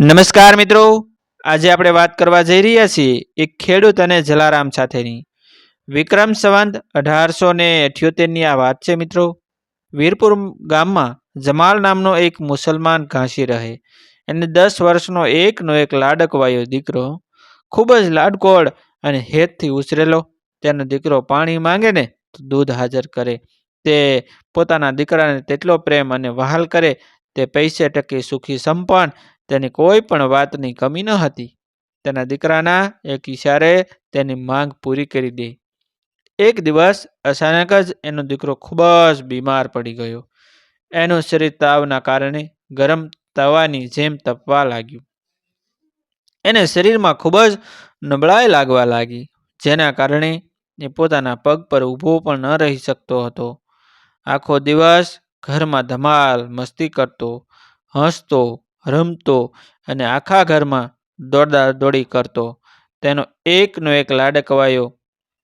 નમસ્કાર મિત્રો. આજે આપણે વાત કરવા જઈ રહ્યા છીએ એક ખેડૂત અને જલારામ સાથેની. વિક્રમ સંવંત અઢારસો ને અઠ્યોતેરની આ વાત છે મિત્રો. વીરપુર ગામમાં જમાલ નામનો એક મુસલમાન ઘાંસી રહે. એને દસ વર્ષનો એકનો એક લાડકવાયો દીકરો. ખૂબ જ લાડકોળ અને હેતથી ઉછરેલો. તેનો દીકરો પાણી માંગે ને તો દૂધ હાજર કરે. તે પોતાના દીકરાને તેટલો પ્રેમ અને વહાલ કરે. તે પૈસે ટકી સુખી સંપન્ન તેની કોઈ પણ વાતની કમી ન હતી. તેના દીકરાના એક ઈશારે તેની માંગ પૂરી કરી દે. એક દિવસ અચાનક જ એનો દીકરો ખૂબ જ બીમાર પડી ગયો. એનું શરીર તાવના કારણે ગરમ તવાની જેમ તપવા લાગ્યું. એને શરીરમાં ખૂબ જ નબળાઈ લાગવા લાગી, જેના કારણે એ પોતાના પગ પર ઊભો પણ ન રહી શકતો હતો. આખો દિવસ ઘરમાં ધમાલ મસ્તી કરતો, હસતો રમતો અને આખા ઘરમાં દોડદા દોડી કરતો. તેનો એકનો એક લાડકવાયો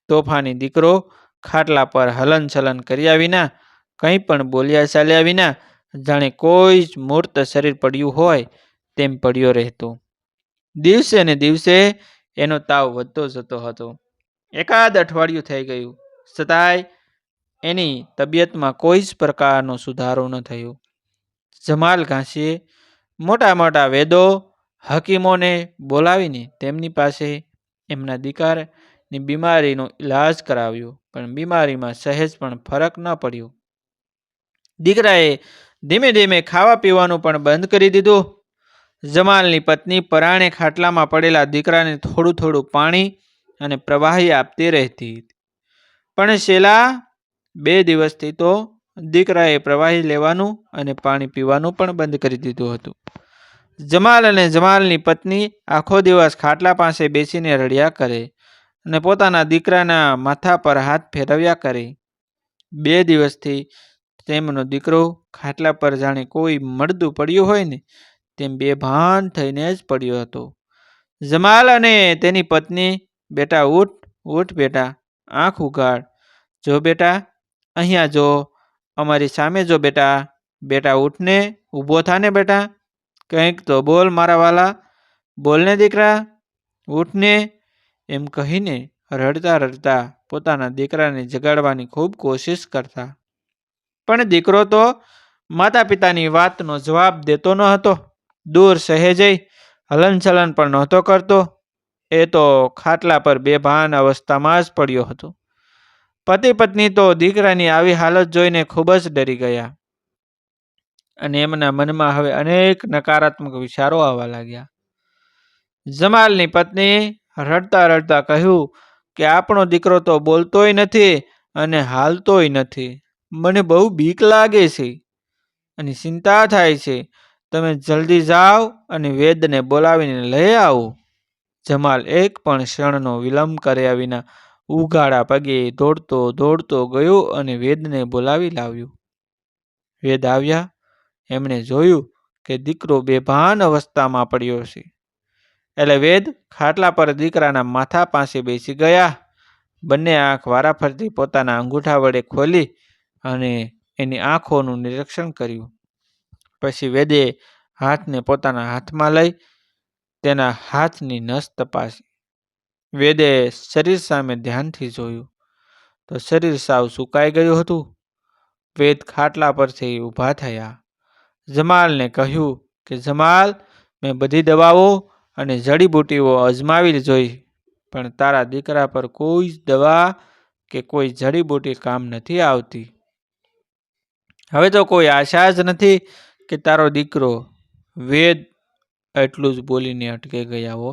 તોફાની દીકરો ખાટલા પર હલન ચલન કર્યા વિના, કંઈ પણ બોલ્યા ચાલ્યા વિના, જાણે કોઈ જ મૂર્ત શરીર પડ્યું હોય તેમ પડ્યો રહેતો. દિવસે ને દિવસે એનો તાવ વધતો જતો હતો. એકાદ અઠવાડિયું થઈ ગયું. છતાંય એની તબિયતમાં કોઈ જ પ્રકારનો સુધારો ન થયો. જમાલ ઘાસીએ મોટા મોટા વેદો હકીમોને બોલાવીને તેમની પાસે એમના દીકરાની બીમારીનો ઈલાજ કરાવ્યો. પણ બીમારીમાં સહેજ પણ ફરક ન પડ્યો. દીકરાએ ધીમે ધીમે ખાવા પીવાનું પણ બંધ કરી દીધું. જમાલની પત્ની પરાણે ખાટલામાં પડેલા દીકરાને થોડું થોડું પાણી અને પ્રવાહી આપતી રહેતી. પણ છેલ્લા બે દિવસથી તો દીકરાએ પ્રવાહી લેવાનું અને પાણી પીવાનું પણ બંધ કરી દીધું હતું. જમાલ અને જમાલની પત્ની આખો દિવસ ખાટલા પાસે બેસીને રડ્યા કરે અને પોતાના દીકરાના માથા પર હાથ ફેરવ્યા કરે. બે દિવસથી તેમનો દીકરો ખાટલા પર જાણે કોઈ મળદું પડ્યું હોય ને, તેમ બેભાન થઈને જ પડ્યો હતો. જમાલ અને તેની પત્ની, બેટા ઉઠ ઉઠ બેટા, આંખ ઉગાડ જો બેટા, અહીંયા જો, અમારી સામે જો બેટા બેટા ઉઠને, ઊભો થાને બેટા. કંઈક તો બોલ મારા વાલા. બોલને દીકરા? ઉઠને. એમ કહીને રડતા રડતા પોતાના દીકરાને જગાડવાની ખૂબ કોશિશ કરતા. પણ દીકરો તો માતા પિતાની વાતનો જવાબ દેતો ન હતો. દૂર સહેજઈ હલનચલન પણ નહોતો કરતો. એ તો ખાટલા પર બેભાન અવસ્થામાં જ પડ્યો હતો. પતિ પત્ની તો દીકરાની આવી હાલત જોઈને ખૂબ જ ડરી ગયા. અને એમના મનમાં હવે અનેક નકારાત્મક વિચારો આવવા લાગ્યા. જમાલની પત્ની રડતા રડતા કહ્યું કે, આપણો દીકરો તો બોલતોય નથી અને હાલતોય નથી. મને બહુ બીક લાગે છે અને ચિંતા થાય છે. તમે જલ્દી જાઓ અને વેદને બોલાવીને લઈ આવો. જમાલ એક પણ ક્ષણનો વિલંબ કર્યા વિના ઉઘાડા પગે દોડતો દોડતો ગયો અને વેદને બોલાવી લાવ્યો. વેદ આવ્યા. એમણે જોયું કે દીકરો બેભાન અવસ્થામાં પડ્યો છે. એટલે વેદ ખાટલા પર દીકરાના માથા પાસે બેસી ગયા. બંને આંખ વારાફરતી પોતાના અંગૂઠા વડે ખોલી અને એની આંખોનું નિરીક્ષણ કર્યું. પછી વેદે હાથને પોતાના હાથમાં લઈ તેના હાથની નસ તપાસી. વેદે શરીર સામે ધ્યાનથી જોયું તો શરીર સાવ સુકાઈ ગયું હતું. વેદ ખાટલા પરથી ઊભા થયા. જમાલને કહ્યું કે, જમાલ, મેં બધી દવાઓ અને જડીબૂટીઓ અજમાવી જોઈ, પણ તારા દીકરા પર કોઈ જ દવા કે કોઈ જડીબૂટી કામ નથી આવતી. હવે તો કોઈ આશા જ નથી કે તારો દીકરો વેદ એટલું જ બોલીને અટકે ગયા હો.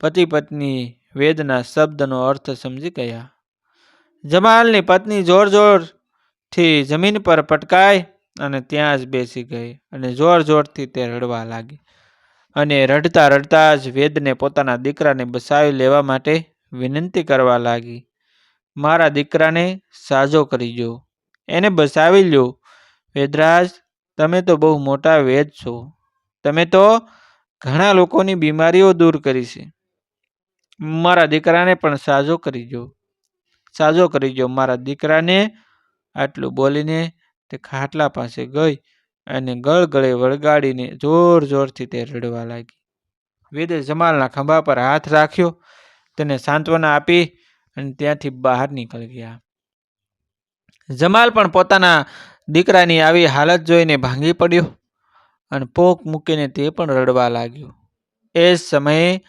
પતિ પત્ની વેદના શબ્દનો અર્થ સમજી ગયા. જમાલની પત્ની જોર જોરથી જમીન પર પટકાઈ અને ત્યાં જ બેસી ગઈ અને જોર જોરથી તે રડવા લાગી. અને રડતા રડતા જ વેદને પોતાના દીકરાને બસાવી લેવા માટે વિનંતી કરવા લાગી, મારા દીકરાને સાજો કરી જો. એને બસાવી લ્યો. વેદરાજ, તમે તો બહુ મોટા વેદ છો. તમે તો ઘણા લોકોની બીમારીઓ દૂર કરી છે. મારા દીકરાને પણ સાજો કરી જો. સાજો કરી જો. મારા દીકરાને આટલું બોલીને તે ખાટલા પાસે ગઈ અને ગળગળે વળગાડીને જોર જોરથી તે રડવા લાગી. વેદે જમાલના ખંભા પર હાથ રાખ્યો, તેને સાંત્વના આપી અને ત્યાંથી બહાર નીકળી ગયા. જમાલ પણ પોતાના દીકરાની આવી હાલત જોઈને ભાંગી પડ્યો અને પોક મૂકીને તે પણ રડવા લાગ્યો. એ સમયે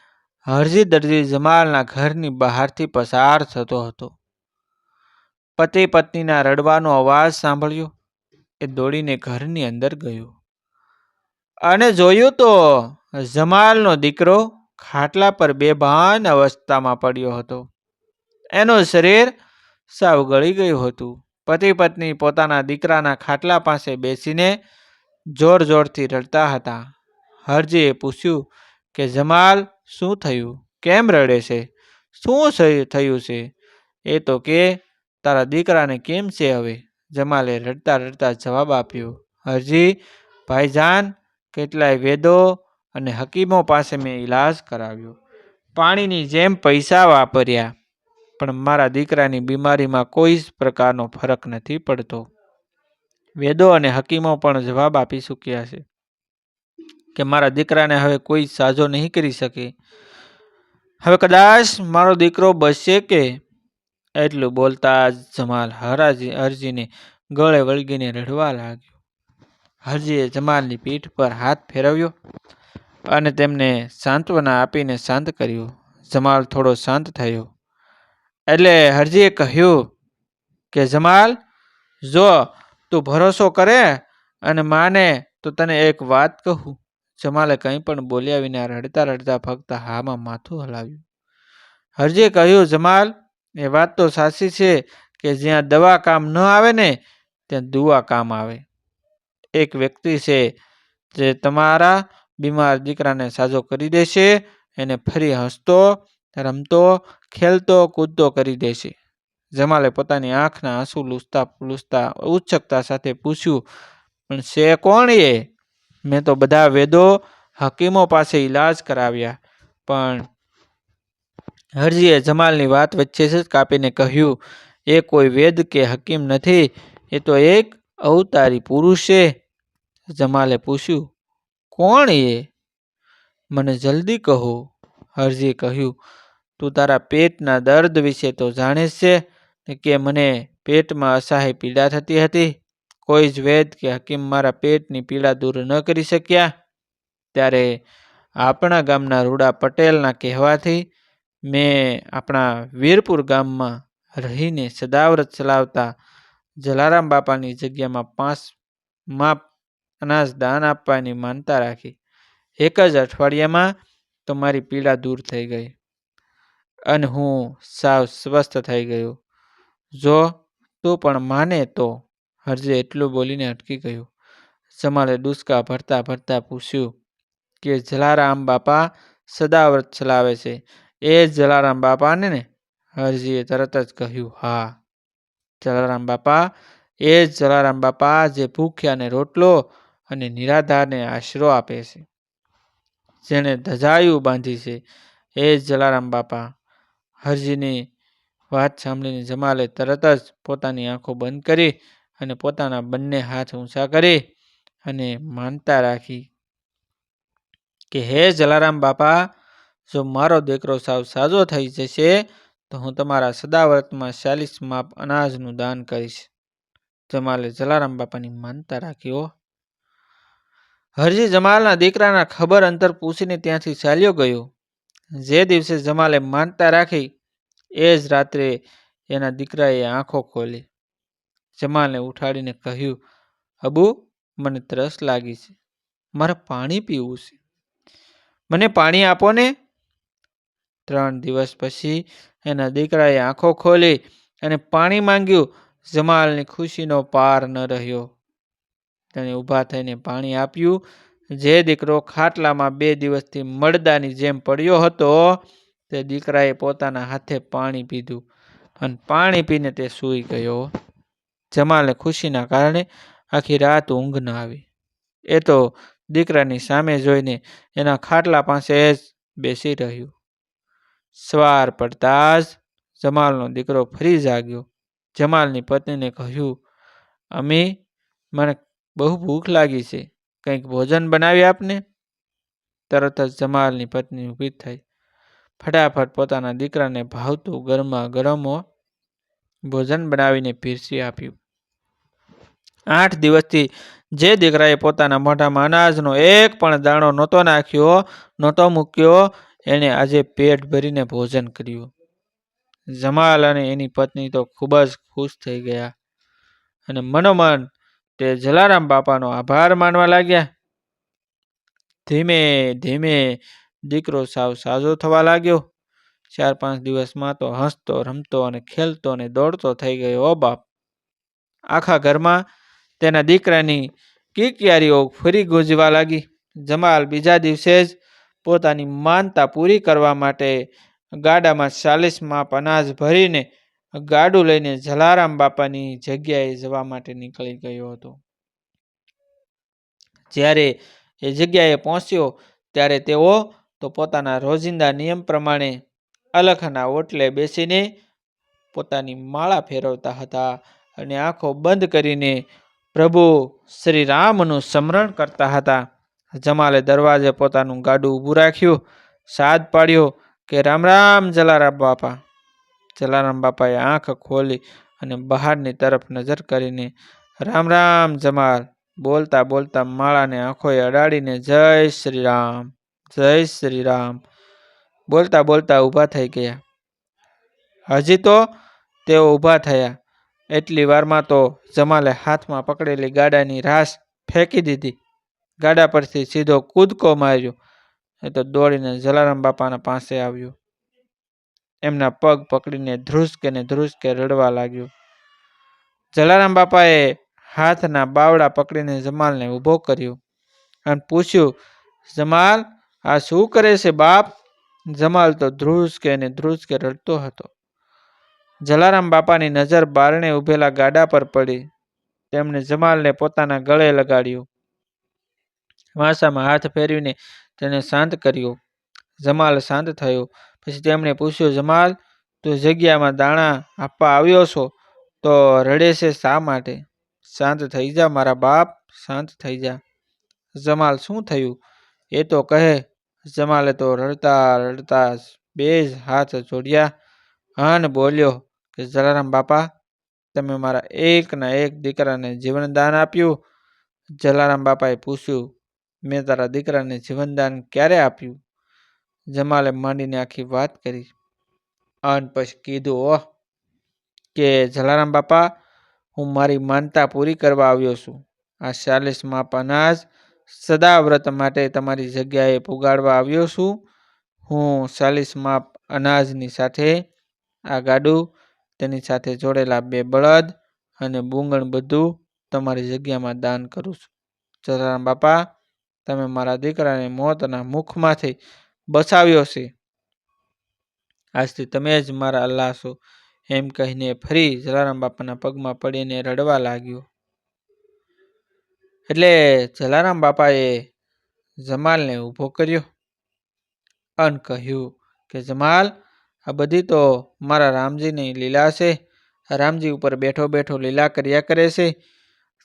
હરજી દરજી જમાલના ઘરની બહારથી પસાર થતો હતો. પતિ પત્નીના રડવાનો અવાજ સાંભળ્યો. એ દોડીને ઘરની અંદર ગયો. અને જોયું તો જમાલનો દીકરો ખાટલા પર બેભાન અવસ્થામાં પડ્યો હતો. એનું શરીર સાવ ગળી ગયું હતું. પતિ પત્ની પોતાના દીકરાના ખાટલા પાસે બેસીને જોર જોરથી રડતા હતા. હરજીએ પૂછ્યું કે, જમાલ, શું થયું? કેમ રડે છે? શું થયું છે? એ તો કે, તારા દીકરાને કેમ છે હવે? જમાલે રડતા રડતા જવાબ આપ્યો, હરજી, ભાઈજાન, કેટલાય વેદો અને હકીમો પાસે મેં ઈલાજ કરાવ્યો. પાણીની જેમ પૈસા વાપર્યા, પણ મારા દીકરાની બીમારીમાં કોઈ જ પ્રકારનો ફરક નથી પડતો. વેદો અને હકીમો પણ જવાબ આપી ચૂક્યા છે કે મારા દીકરાને હવે કોઈ સાજો નહીં કરી શકે. હવે કદાચ મારો દીકરો બચશે કે એટલું બોલતા જ જમાલ હરાજી હરજીને ગળે વળગીને રડવા લાગ્યો. હરજીએ જમાલની પીઠ પર હાથ ફેરવ્યો અને તેમને સાંત્વના આપીને શાંત કર્યો. જમાલ થોડો શાંત થયો. એટલે હરજીએ કહ્યું કે, જમાલ, જો તું ભરોસો કરે અને માને તો તને એક વાત કહું. જમાલે કંઈ પણ બોલ્યા વિના રડતા રડતા ફક્ત હામાં માથું હલાવ્યું. હરજીએ કહ્યું, જમાલ એ વાત તો સાચી છે કે જ્યાં દવા કામ ન આવે ને, ત્યાં દુઆ કામ આવે. એક વ્યક્તિ છે જે તમારા બીમાર દીકરાને સાજો કરી દેશે, એને ફરી હસતો, રમતો, ખેલતો, કૂદતો કરી દેશે. જમાલે પોતાની આંખના આંસુ લૂસતા લૂસતા, ઉત્સુકતા સાથે પૂછ્યું, પણ છે કોણ એ? મેં તો બધા વેદો હકીમો પાસે ઈલાજ કરાવ્યા, પણ હરજીએ જમાલની વાત વચ્ચે જ કાપીને કહ્યું, એ કોઈ વેદ કે હકીમ નથી, એ તો એક અવતારી પુરુષ છે. જમાલે પૂછ્યું, કોણ એ? મને જલ્દી કહો. હરજીએ કહ્યું, તું તારા પેટના દર્દ વિશે તો જાણે છે કે મને પેટમાં અસહાય પીડા થતી હતી? કોઈ જ વેદ કે હકીમ મારા પેટની પીડા દૂર ન કરી શક્યા? ત્યારે આપણા ગામના રૂડા પટેલના કહેવાથી મેં આપણા વીરપુર ગામમાં રહીને સદાવ્રત ચલાવતા જલારામ બાપાની જગ્યામાં પાંચ માપ અનાજ દાન આપવાની માનતા રાખી. એક જ અઠવાડિયામાં તો મારી પીડા દૂર થઈ ગઈ અને હું સાવ સ્વસ્થ થઈ ગયો. જો તું પણ માને તો હરજે એટલું બોલીને અટકી ગયું. જમાલે ડુસકા ભરતા ભરતા પૂછ્યું કે જલારામ બાપા સદાવ્રત ચલાવે છે? એ જલારામ બાપાને ને હરજીએ તરત જ કહ્યું, હા. જલારામ બાપા, એ જ જલારામ બાપા જે ભૂખ્યાને રોટલો અને નિરાધારને આશરો આપે છે, જેણે ધજાયું બાંધી છે, એ જ જલારામ બાપા. હરજીની વાત સાંભળીને જમાલે તરત જ પોતાની આંખો બંધ કરી અને પોતાના બંને હાથ ઊંચા કરી અને માનતા રાખી કે, હે જલારામ બાપા જો મારો દીકરો સાવ સાજો થઈ જશે, તો હું તમારા સદાવ્રતમાં ચાલીસ માપ અનાજનું દાન કરીશ. જમાલે જલારામ બાપાની માનતા રાખી હરજી જમાલના દીકરાના ખબર અંતર પૂછીને ત્યાંથી ચાલ્યો ગયો. જે દિવસે જમાલે માનતા રાખી, એ જ રાત્રે એના દીકરાએ આંખો ખોલી. જમાલને ઉઠાડીને કહ્યું, અબુ, મને ત્રસ લાગી છે. મારે પાણી પીવું છે. મને પાણી આપો ને. ત્રણ દિવસ પછી એના દીકરાએ આંખો ખોલી અને પાણી માંગ્યું. જમાલની ખુશીનો પાર ન રહ્યો. તેણે ઊભા થઈને પાણી આપ્યું. જે દીકરો ખાટલામાં બે દિવસથી મળદાની જેમ પડ્યો હતો, તે દીકરાએ પોતાના હાથે પાણી પીધું અને પાણી પીને તે સૂઈ ગયો. જમાલને ખુશીના કારણે આખી રાત ઊંઘ ન આવી. એ તો દીકરાની સામે જોઈને એના ખાટલા પાસે જ બેસી રહ્યું. સવાર પડતા જ જમાલનો દીકરો ફરી જાગ્યો. જમાલની પત્નીને કહ્યું, અમી, મને બહુ ભૂખ લાગી છે. કંઈક ભોજન બનાવી આપને? તરત જ જમાલની પત્ની ઊભી થઈ. ફટાફટ પોતાના દીકરાને ભાવતું ગરમા ગરમ ભોજન બનાવીને પીરસી આપ્યું. આઠ દિવસથી જે દીકરાએ પોતાના મોઢામાં અનાજનો એક પણ દાણો નહોતો નાખ્યો, નહોતો મૂક્યો એણે આજે પેટ ભરીને ભોજન કર્યું. જમાલ અને એની પત્ની તો ખૂબ જ ખુશ થઈ ગયા. અને મનોમન, તે જલારામ બાપાનો આભાર માનવા લાગ્યા. ધીમે ધીમે દીકરો સાવ સાજો થવા લાગ્યો. ચાર, પાંચ દિવસમાં તો હસતો, રમતો અને ખેલતો અને દોડતો થઈ ગયો ઓ બાપ. આખા ઘરમાં તેના દીકરાની કિકિયારીઓ ફરી ગુંજવા લાગી. જમાલ બીજા દિવસે જ પોતાની માનતા પૂરી કરવા માટે ગાડામાં ચાલીસ માપ અનાજ ભરીને ગાડું લઈને જલારામ બાપાની જગ્યાએ જવા માટે નીકળી ગયો હતો. જ્યારે એ જગ્યાએ પહોંચ્યો, ત્યારે તેઓ તો પોતાના રોજિંદા નિયમ પ્રમાણે અલખના ઓટલે બેસીને પોતાની માળા ફેરવતા હતા અને આંખો બંધ કરીને પ્રભુ શ્રી રામનું સ્મરણ કરતા હતા. જમાલે દરવાજે પોતાનું ગાડું ઊભું રાખ્યું, સાદ પાડ્યો કે, રામ રામ, જલારામ બાપા. જલારામ બાપાએ આંખ ખોલી અને બહારની તરફ નજર કરીને, રામ રામ, જમાલ. બોલતા બોલતા માળાને આંખોએ અડાડીને, જય શ્રી રામ, જય શ્રી રામ. બોલતા બોલતા ઊભા થઈ ગયા. હજી તો તેઓ ઊભા થયા. એટલી વારમાં તો જમાલે હાથમાં પકડેલી ગાડાની રાસ ફેંકી દીધી. ગાડા પરથી સીધો કૂદકો માર્યો. એ તો દોડીને જલારામ બાપાના પાસે આવ્યો. એમના પગ પકડીને ધ્રુસકે ને ધ્રુસકે રડવા લાગ્યો. જલારામ બાપાએ હાથના બાવડા પકડીને જમાલને ઊભો કર્યો અને પૂછ્યું, જમાલ, આ શું કરે છે બાપ? જમાલ તો ધ્રુસકે ને ધ્રુસકે રડતો હતો. જલારામ બાપાની નજર બારણે ઊભેલા ગાડા પર પડી. તેમણે જમાલને પોતાના ગળે લગાડ્યો. વાંસામાં હાથ ફેરવીને તેને શાંત કર્યો. જમાલ શાંત થયો. પછી તેમણે પૂછ્યું, જમાલ, તું જગ્યામાં દાણા આપવા આવ્યો છો? તો રડે છે શા માટે? શાંત થઈ જા, મારા બાપ, શાંત થઈ જા. જમાલ શું થયું? એ તો કહે, જમાલે તો રડતા રડતા બે જ હાથ જોડ્યા. અને બોલ્યો કે, જલારામ બાપા, તમે મારા એકના એક દીકરાને જીવનદાન આપ્યું. જલારામ બાપાએ પૂછ્યું મેં તારા દીકરાને જીવનદાન ક્યારે આપ્યું? જમાલે માંડીને આખી વાત કરી. અન પછી કીધું, ઓહ, કે જલારામ બાપા, હું મારી માનતા પૂરી કરવા આવ્યો છું. આ ચાલીસ માપ અનાજ સદાવ્રત માટે તમારી જગ્યાએ પુગાડવા આવ્યો છું. હું ચાલીસ માપ અનાજની સાથે, આ ગાડું, તેની સાથે જોડેલા બે બળદ અને બુંગણ બધું તમારી જગ્યામાં દાન કરું છું. જલારામ બાપા તમે મારા દીકરાને મોતના મુખમાંથી બચાવ્યો છે. આજથી તમે જ મારા અલ્લાહ છો. એમ કહીને ફરી જલારામ બાપાના પગમાં પડીને રડવા લાગ્યો. એટલે જલારામ બાપાએ જમાલને ઊભો કર્યો અન કહ્યું કે, જમાલ, આ બધી તો મારા રામજીની લીલા છે. રામજી ઉપર બેઠો બેઠો લીલા કર્યા કરે છે.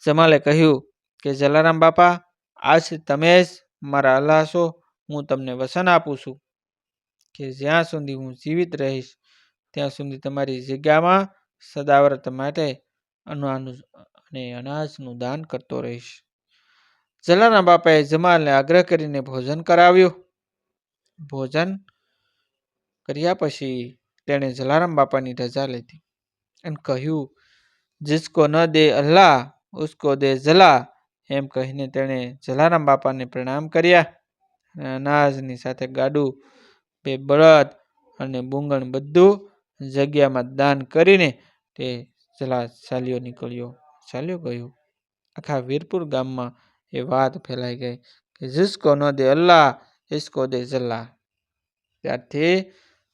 જમાલે કહ્યું કે, જલારામ બાપા આજથી તમે જ મારા અલ્લાહ છો હું તમને વસન આપું છું. કે જ્યાં સુધી હું જીવિત રહીશ, ત્યાં સુધી તમારી જગ્યામાં સદાવ્રત માટે અનાજ અને અનાજનું દાન કરતો રહીશ. જલારામ બાપાએ જમાલને આગ્રહ કરીને ભોજન કરાવ્યું. ભોજન કર્યા પછી તેણે જલારામ બાપાની રજા લીધી અને કહ્યું, જિસકો ન દે અલ્લાહ, ઉસકો દે જલા એમ કહીને તેણે જલારામ બાપાને પ્રણામ કર્યા. અને અનાજની સાથે ગાડું, બે બળદ અને બુંગણ બધું જગ્યામાં દાન કરીને તે જલા ચાલ્યો નીકળ્યો. ચાલ્યો ગયો. આખા વીરપુર ગામમાં એ વાત ફેલાઈ ગઈ કે જિસકો ન દે અલ્લાહ ઇસકો દે જલ્લા. ત્યારથી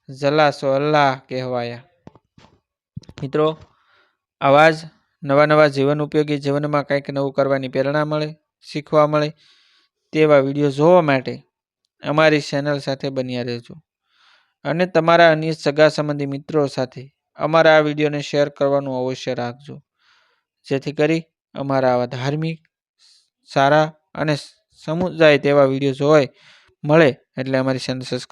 જલાસો અલ્લાહ કહેવાયા. મિત્રો આવા નવા નવા જીવન ઉપયોગી જીવનમાં કંઈક નવું કરવાની પ્રેરણા મળે, શીખવા મળે તેવા વીડિયો જોવા માટે અમારી ચેનલ સાથે બન્યા રહેજો. અને તમારા અન્ય સગા સંબંધી મિત્રો સાથે અમારા આ વિડીયોને શેર કરવાનું અવશ્ય રાખજો. જેથી કરી અમારા આવા ધાર્મિક, સારા અને સમુદાય તેવા વીડિયો જોવાય, મળે એટલે અમારી ચેનલ સબસ્ક્રાઈબ